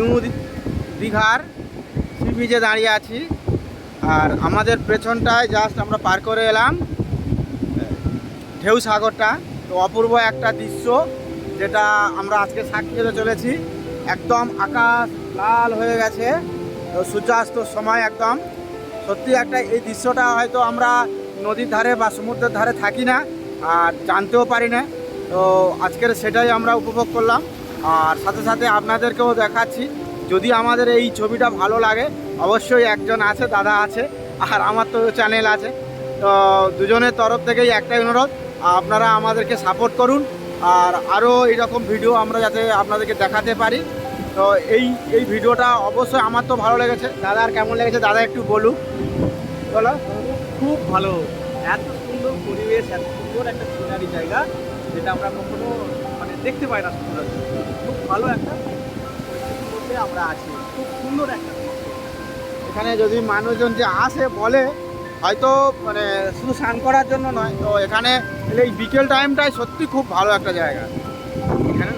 New দীঘার C বিচে দাঁড়িয়ে আছি। আর আমাদের পেছনটায় জাস্ট আমরা পার করে এলাম, ঢেউ সাগরটা। তো অপূর্ব একটা দৃশ্য যেটা আমরা আজকে সাক্ষী চলেছি। একদম আকাশ লাল হয়ে গেছে, তো সূর্যাস্তর সময় একদম। সত্যি একটা এই দৃশ্যটা হয়তো আমরা নদীর ধারে বা সমুদ্রের ধারে থাকি না, আর জানতেও পারি না। তো আজকের সেটাই আমরা উপভোগ করলাম। আর সাথে সাথে আপনাদেরকেও দেখাচ্ছি, যদি আমাদের এই ছবিটা ভালো লাগে, অবশ্যই একজন আছে, দাদা আছে, আর আমার তো চ্যানেল আছে। তো দুজনের তরফ থেকেই একটাই অনুরোধ, আপনারা আমাদেরকে সাপোর্ট করুন, আর আরও এইরকম ভিডিও আমরা যাতে আপনাদেরকে দেখাতে পারি। তো এই এই ভিডিওটা অবশ্যই আমার তো ভালো লেগেছে। দাদার কেমন লেগেছে দাদা একটু বলুন। বলো। খুব ভালো। এত সুন্দর পরিবেশ, এত সুন্দর একটা সিনারি জায়গা, যেটা আমরা কখনো মানে দেখতে পাই না খুব ভালো একটা আমরা আছি। খুব সুন্দর একটা এখানে যদি মানুষজন যে আসে, বলে, হয়তো মানে শুধু স্নান করার জন্য নয়, তো এখানে এই বিকেল টাইমটাই সত্যি খুব ভালো একটা জায়গা। এখানে